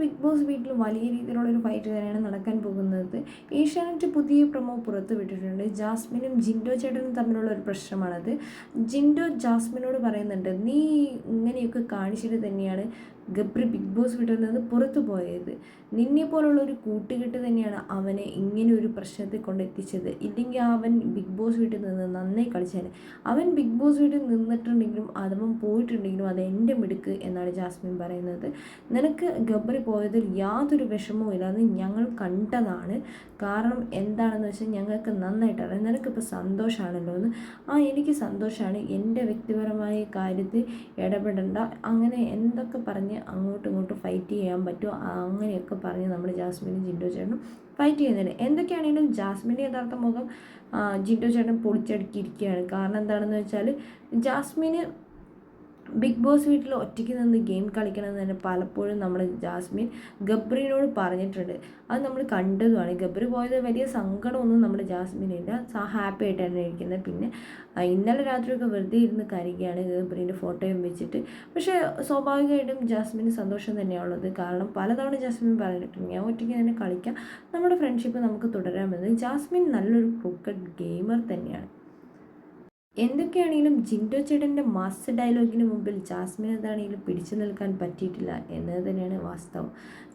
Big boss വീട്ടിൽ വലിയ രീതിയിലുള്ള ഒരു ഫൈറ്റ് തന്നെയാണ് നടക്കാൻ പോകുന്നത്. ഏഷ്യാനെറ്റ് പുതിയ പ്രൊമോ പുറത്തു വിട്ടിട്ടുണ്ട്. ജാസ്മിനും ജിൻഡോ ചേട്ടനും തമ്മിലുള്ള ഒരു പ്രശ്നമാണത്. ജിൻഡോ ജാസ്മിനോട് പറയുന്നുണ്ട് നീ ഇങ്ങനെയൊക്കെ കാണിച്ചിട്ട് തന്നെയാണ് ഗബ്രി ബിഗ് ബോസ് വീട്ടിൽ നിന്ന് പുറത്തു പോയത്. നിന്നെ പോലുള്ള ഒരു കൂട്ടുകെട്ട് തന്നെയാണ് അവനെ ഇങ്ങനെ ഒരു പ്രശ്നത്തിൽ കൊണ്ടെത്തിച്ചത് ഇല്ലെങ്കിൽ അവൻ ബിഗ് ബോസ് വീട്ടിൽ നിന്ന് നന്നായി കളിച്ചാൽ. അവൻ ബിഗ് ബോസ് വീട്ടിൽ നിന്നിട്ടുണ്ടെങ്കിലും അതവൻ പോയിട്ടുണ്ടെങ്കിലും അത് എന്റെ മിടുക്ക് എന്നാണ് ജാസ്മിൻ പറയുന്നത്. നിനക്ക് ഗബ്രി പോയതിൽ യാതൊരു വിഷമവും ഇല്ലാതെ ഞങ്ങൾ കണ്ടതാണ്. കാരണം എന്താണെന്ന് വെച്ചാൽ ഞങ്ങൾക്ക് നന്നായിട്ട് അറിയാം നിനക്കിപ്പോൾ സന്തോഷമാണല്ലോ എന്ന്. ആ എനിക്ക് സന്തോഷമാണ്. എന്റെ വ്യക്തിപരമായ കാര്യത്തിൽ ഇടപെടേണ്ട. അങ്ങനെ എന്തൊക്കെ പറഞ്ഞ് അങ്ങോട്ടും ഇങ്ങോട്ടും ഫൈറ്റ് ചെയ്യാൻ പറ്റുമോ? അങ്ങനെയൊക്കെ പറഞ്ഞ് നമ്മൾ ജാസ്മിനും ജിൻഡോ ചേട്ടനും ഫൈറ്റ് ചെയ്യുന്നുണ്ട്. എന്തൊക്കെയാണെങ്കിലും ജാസ്മിന്റെ യഥാർത്ഥ മുഖം ജിൻഡോ ചേട്ടൻ പൊളിച്ചടുക്കിയിരിക്കുകയാണ്. കാരണം എന്താണെന്ന് വെച്ചാൽ ജാസ്മിന് ബിഗ് ബോസ് വീട്ടിൽ ഒറ്റയ്ക്ക് നിന്ന് ഗെയിം കളിക്കണമെന്ന് തന്നെ പലപ്പോഴും നമ്മൾ ജാസ്മിൻ ഗബ്രിനോട് പറഞ്ഞിട്ടുണ്ട്. അത് നമ്മൾ കണ്ടതുമാണ്. ഗബ്രി പോയത് വലിയ സങ്കടമൊന്നും നമ്മുടെ ജാസ്മിനില്ല. ഹാപ്പി ആയിട്ടാണ് ഇരിക്കുന്നത്. പിന്നെ ഇന്നലെ രാത്രിയൊക്കെ വെറുതെ ഇരുന്ന് കരയുകയാണ് ഗബ്രീന്റെ ഫോട്ടോയും വെച്ചിട്ട്. പക്ഷേ സ്വാഭാവികമായിട്ടും ജാസ്മിന് സന്തോഷം തന്നെയാണുള്ളത് കാരണം പലതവണ ജാസ്മിൻ പറഞ്ഞിട്ടുണ്ട് ഞാൻ ഒറ്റയ്ക്ക് തന്നെ കളിക്കാം. നമ്മുടെ ഫ്രണ്ട്ഷിപ്പ് നമുക്ക് തുടരാമെന്ന്. ജാസ്മിൻ നല്ലൊരു ക്രിക്കറ്റ് ഗെയിമർ തന്നെയാണ്. എന്തൊക്കെയാണെങ്കിലും ജിൻഡോ ചേട്ടന്റെ മാസ് ഡയലോഗിന് മുമ്പിൽ ജാസ്മിൻ എന്താണെങ്കിലും പിടിച്ചു നിൽക്കാൻ പറ്റിയിട്ടില്ല എന്നത് തന്നെയാണ് വാസ്തവം.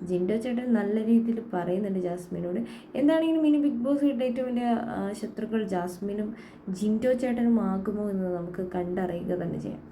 ജിൻഡോ ചേട്ടൻ നല്ല രീതിയിൽ പറയുന്നുണ്ട് ജാസ്മിനോട്. എന്താണെങ്കിലും ഇനി ബിഗ് ബോസ് കിട്ടിയ ഏറ്റവും വലിയ ശത്രുക്കൾ ജാസ്മിനും ജിൻഡോ ചേട്ടനും ആകുമോ എന്ന് നമുക്ക് കണ്ടറിയുക തന്നെ ചെയ്യാം.